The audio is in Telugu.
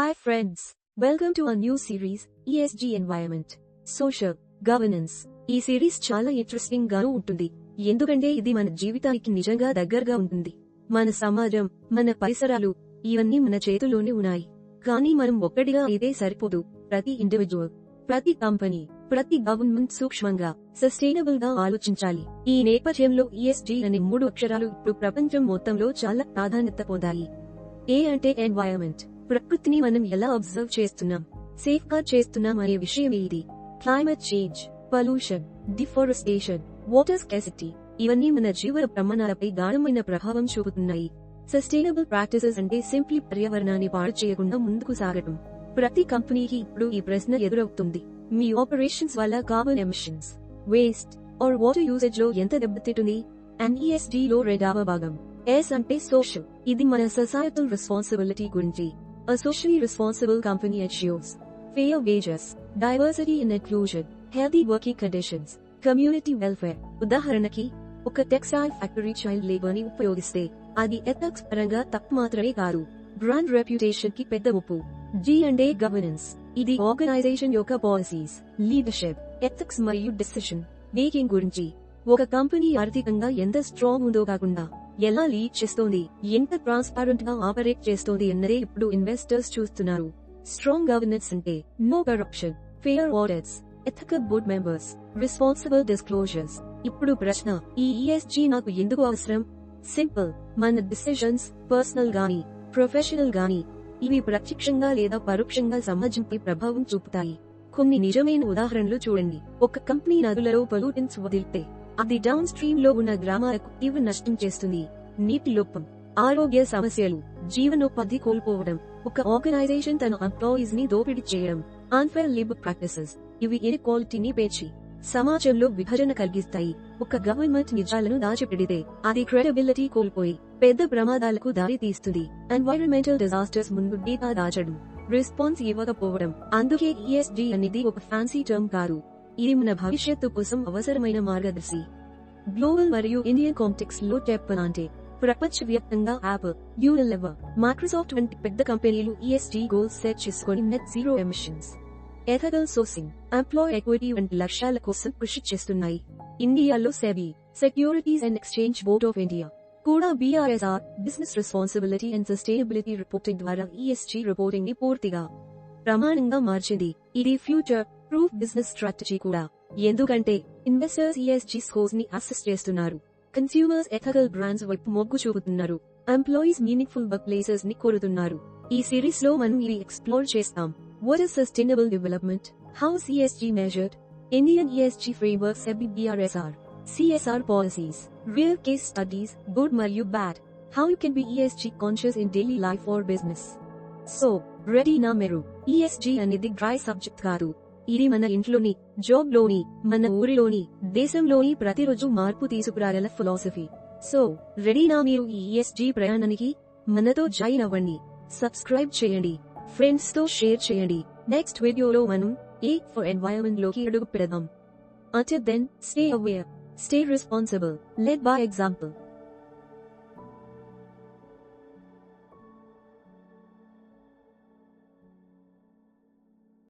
Hi friends, welcome to a new series, ESG Environment, Social, Governance. ఈ సిరీస్ చాలా ఇంట్రెస్టింగ్ గాను ఉంటుంది. ఎందుకంటే ఇది మన జీవితానికి నిజంగా దగ్గరగా ఉంటుంది. మన సమాజం మన పరిసరాలు ఇవన్నీ మన చేతుల్లోనే ఉన్నాయి. కానీ మనం ఒక్కటిగా ఇదే సరిపోదు. ప్రతి ఇండివిజువల్ ప్రతి కంపెనీ ప్రతి గవర్నమెంట్ సూక్ష్మంగా సస్టైనబుల్గా ఆలోచించాలి. ఈ నేపథ్యంలో ఈఎస్జీ అనే మూడు అక్షరాలు ఇప్పుడు ప్రపంచం మొత్తంలో చాలా ప్రాధాన్యత పొందాయి. ఏ అంటే ఎన్వైరన్మెంట్ ప్రకృతిని మనం ఎలా అబ్జర్వ్ చేస్తున్నాం? సేఫ్గా చేస్తున్నాం అనే విషయం ఇది climate change pollution deforestation water scarcity ఇవన్నీ మన జీవన ప్రమాణాలపై గాఢమైన ప్రభావం చూపుతున్నాయి. సస్టైనబుల్ ప్రాక్టీసెస్ అంటే సింప్లీ పర్యావరణాన్ని పాడు చేయకుండా ముందుకు సాగటం. ప్రతి కంపెనీకి ఇప్పుడు ఈ ప్రశ్న ఎదురవుతుంది. మీ ఆపరేషన్స్ వల్ల carbon emissions waste or water యూసేజ్లో ఎంత దెబ్బతింటుంది? అండ్లో రెండవ భాగం. ఎస్ అంటే సోషల్ ఇది మన సొసైటల్ రెస్పాన్సిబిలిటీ గురించి. A socially responsible company achieves fair wages, diversity and inclusion, healthy working conditions, community welfare. ఉదాహరణకి ఒక టెక్స్టైల్ ఫ్యాక్టరీ చైల్డ్ లేబర్ని ఉపయోగిస్తే అది ఎథక్స్ పరంగా తప్పు మాత్రమే కాదు. బ్రాండ్ రెప్యుటేషన్కి పెద్ద ఉప్పు జీ అంటే గవర్నెన్స్ ఇది ఆర్గనైజేషన్ యొక్క పాలసీస్ లీడర్షిప్ ఎథిక్స్ మరియు డిసిషన్ మేకింగ్ గురించి. ఒక కంపెనీ ఆర్థికంగా ఎంత స్ట్రాంగ్ ఉందో కాకుండా ఎలా లీడ్ చేస్తోంది? ఎంత ట్రాన్స్పారెంట్గా ఆపరేట్ చేస్తోంది అన్నదే ఇప్పుడు ఇన్వెస్టర్స్ చూస్తున్నారు. స్ట్రాంగ్ గవర్నెన్స్ అంటే no corruption fair audits ethical board members responsible disclosures ఇప్పుడు ప్రశ్న ఈ ఈఎస్జీ నాకు ఎందుకు అవసరం? సింపుల్ మన డిసిషన్స్ పర్సనల్ గాని ప్రొఫెషనల్ గాని ఇవి ప్రత్యక్షంగా లేదా పరోక్షంగా సమాజంపై ప్రభావం చూపుతాయి. కొన్ని నిజమైన ఉదాహరణలు చూడండి. ఒక కంపెనీ నదులలో పొల్యూటెన్స్ వదిలితే అది డౌన్ స్ట్రీమ్లో ఉన్న గ్రామాలకు తీవ్ర నష్టం చేస్తుంది. నీటి లోపం ఆరోగ్య సమస్యలు జీవనోపాధి కోల్పోవడం ఒక ఆర్గనైజేషన్ తన ఎంప్లాయీస్ని దోపిడీ చేయడం అన్ఫేర్ లేబర్ ప్రాక్టీసెస్ ఇవి ఇన్క్వాలిటీని పేచి సమాజంలో విభజన కలిగిస్తాయి. ఒక గవర్నమెంట్ నిజాలను దాచిపెడితే అది క్రెడిబిలిటీ కోల్పోయి పెద్ద ప్రమాదాలకు దారి తీస్తుంది. ఎన్వైరన్మెంటల్ డిజాస్టర్స్ ముందు డేటా దాచడం రెస్పాన్స్ ఇవ్వకపోవడం అందుకే ఈఎస్డి అనేది ఒక ఫ్యాన్సీ టర్మ్ కారు ఇది మన భవిష్యత్తు కోసం అవసరమైన మార్గదర్శి. గ్లోబల్ మరియు ఇండియన్ కాంటెక్స్లో చెప్పనంటే ప్రపంచవ్యాప్తంగా యాపిల్ యూనిలెవర్ మైక్రోసాఫ్ట్ వంటి పెద్ద కంపెనీలు ఈఎస్టీ గోల్స్ సెట్ చేసుకుని net zero emissions ethical sourcing employee equity వంటి లక్ష్యాల కోసం కృషి చేస్తున్నాయి. ఇండియాలో SEBI Securities and Exchange Board of India కూడా BRSR business responsibility and sustainability reporting ద్వారా ఈఎస్టీ రిపోర్టింగ్ని పూర్తిగా ప్రమాణంగా మార్చింది. ఇది ఫ్యూచర్ ప్రూఫ్ బిజినెస్ స్ట్రాటజీ కూడా. ఎందుకంటే ఇన్వెస్టర్స్ ఈఎస్జీ స్కోర్స్ని అసెస్ చేస్తున్నారు. కన్స్యూమర్స్ ఎథకల్ బ్రాండ్స్ వైపు మొగ్గు చూపుతున్నారు. ఎంప్లాయీస్ మీనింగ్ఫుల్ వర్క్ ప్లేసెస్ని కోరుతున్నారు. ఈ సిరీస్లో మనం ఇవి ఎక్స్ప్లోర్ చేస్తాం. What is sustainable development how CSG measured Indian ESG framework SEBI CSR policies real case studies good మరియు bad how you can be ESG conscious in daily life or business so ready నా మెరు. ఈఎస్జీ అనేది డ్రై సబ్జెక్ట్ కాదు. ఇది మన ఇంట్లోని జాబ్లోని మన ఊరిలోని దేశంలోని ప్రతిరోజు మార్పు తీసుకురాగల ఫిలాసఫీ సో రెడీనా మీరు ఈ ఈఎస్జీ ప్రయాణానికి మనతో జాయిన్ అవ్వండి. సబ్స్క్రైబ్ చేయండి. ఫ్రెండ్స్తో షేర్ చేయండి. నెక్స్ట్ వీడియోలో మనం ఏ ఫర్ ఎన్వైరన్మెంట్లోకి అడుగు పెడదాం. Until then stay aware stay responsible led by example